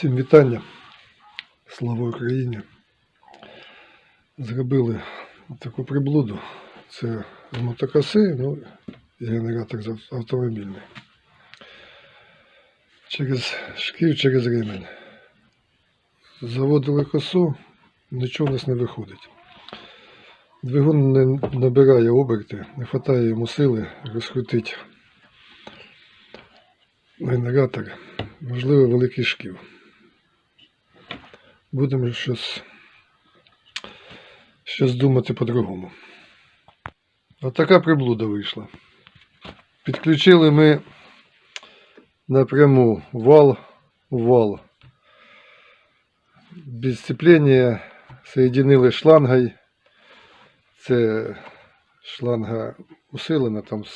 Всім вітання. Слава Україні. Зробили таку приблуду. Це з мотокоси, ну і генератор автомобільний. Через шків, через ремень. Заводили косу, нічого у нас не виходить. Двигун не набирає оберти, не вистачає йому сили розкрутити генератор. Можливо, великий шків. Будемо щось, щось думати по-другому. Отака приблуда вийшла. Підключили ми напряму вал в вал. Без сцепления соединили шлангой. Це шланга усилена там з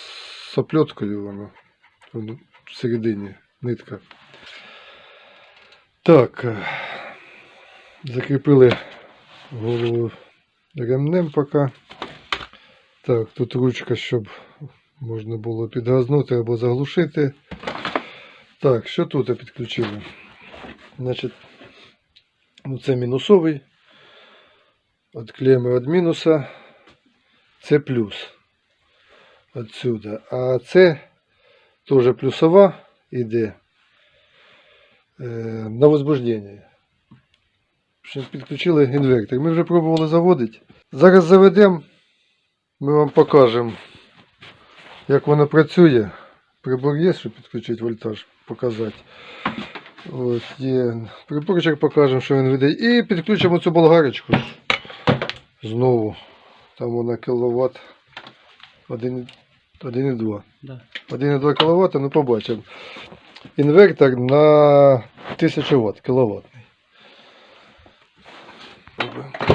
сопльоткою воно всередині нитка. Так. Закріпили голову ремнем поки. Так, тут ручка, щоб можна було підгазнути або заглушити. Так, що тут підключили? Значить, ну це мінусовий. Отклеїмо від мінуса. Це плюс. Отсюда. А це теж плюсова іде е, на возбуждення. Підключили інвертор. Ми вже пробували заводити. Зараз заведемо, ми вам покажемо, як воно працює. Прибор є, щоб підключити вольтаж, показати. От, є приборчик покажемо, що він видає. І підключимо цю болгарочку. Знову. Там вона кіловат 1,2. Да. 1,2 кВт, ну побачимо. Інвертор на 1000 Вт, кВт.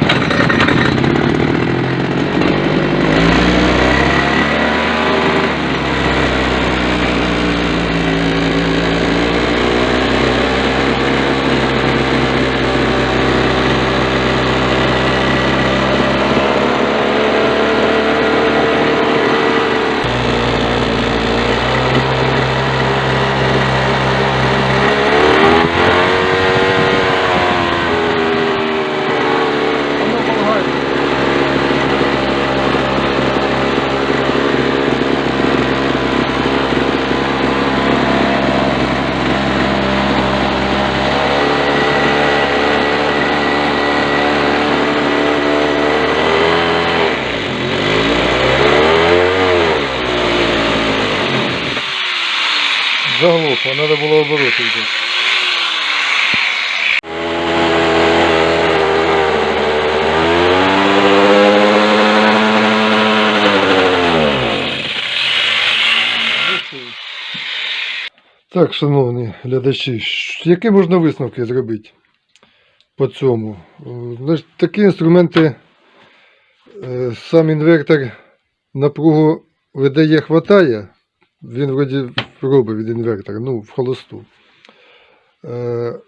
Заглохло, треба було обороти йти. Так, шановні глядачі, які можна висновки зробити по цьому? Е, такі інструменти, е, сам інвертор напругу видає, хватає, він вроді робить від інвертора, ну, в холосту. Е,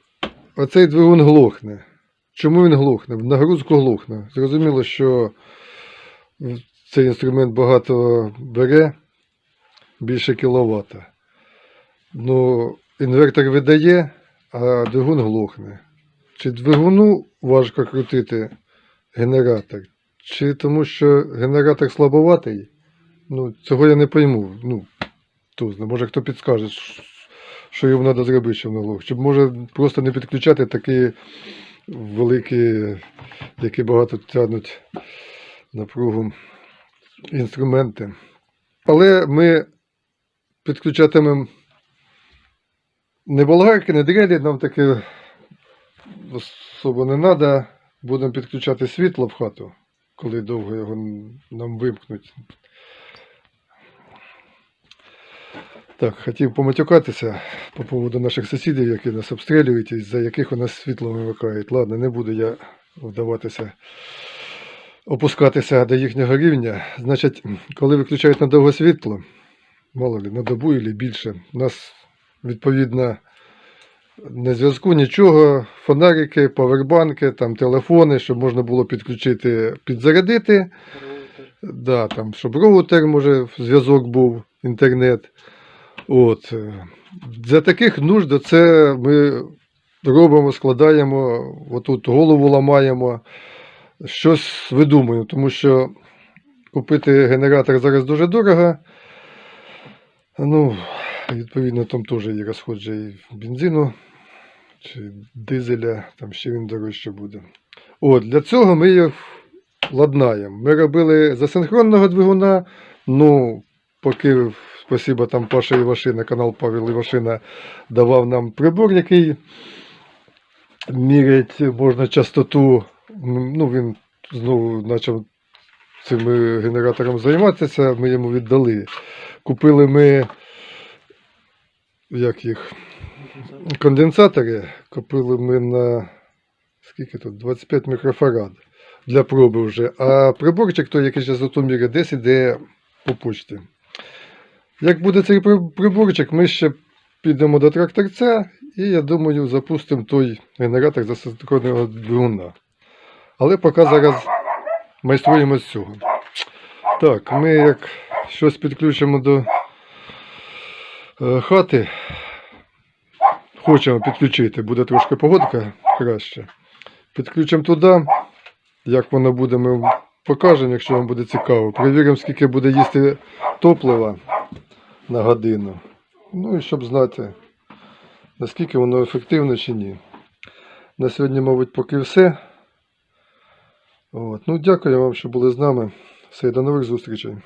оцей двигун глохне. Чому він глохне? В нагрузку глохне. Зрозуміло, що цей інструмент багато бере, більше кіловата. Ну, інвертор видає, а двигун глохне. Чи двигуну важко крутити генератор, чи тому що генератор слабоватий? Ну, цього я не пойму. Ну, хто знає, може хто підскаже, що йому треба зробити, щоб глох. Чи може просто не підключати такі великі, які багато тягнуть напругу інструменти. Але ми підключатимемо не болгарки, не дрелі, нам таке особо не треба. Будемо підключати світло в хату, коли довго його нам вимкнуть. Так, хотів поматюкатися по поводу наших сусідів, які нас обстрілюють, і за яких у нас світло вимикають. Ладно, не буду я вдаватися, опускатися до їхнього рівня. Значить, коли виключають надовго світло, мало ли, на добу і більше, у нас відповідно не зв'язку нічого, фонарики, павербанки, там телефони, щоб можна було підключити, підзарядити. Да, там, щоб роутер, може, зв'язок був, інтернет. От. Для таких нужд це ми робимо, складаємо, отут голову ламаємо, щось видумуємо, тому що купити генератор зараз дуже дорого. Ну, відповідно, там теж є розход же і бензину чи дизеля, там ще він дорожче буде. От, для цього ми їх ладнаємо. Ми робили з асинхронного двигуна, ну, поки, спасибо там Паша Івашина, канал Павел Івашина давав нам прибор, який мірять можна частоту. Ну, він знову почав цим е, генератором займатися, ми йому віддали. Купили ми як їх, конденсатори. Купили ми на скільки тут? 25 мікрофарад для проби вже. А приборчик той, який зараз міряє, десь іде по почті. Як буде цей приборчик, ми ще підемо до тракторця і, я думаю, запустимо той генератор за синхронного двигуна. Але поки зараз майструємо з цього. Так, ми як щось підключимо до е, хати. Хочемо підключити, буде трошки погодка краще. Підключимо туди. Як воно буде, ми покажемо, якщо вам буде цікаво. Перевіримо, скільки буде їсти топлива на годину. Ну і щоб знати, наскільки воно ефективне чи ні. На сьогодні, мабуть, поки все. От. Ну, дякую вам, що були з нами. Все, до нових зустрічей.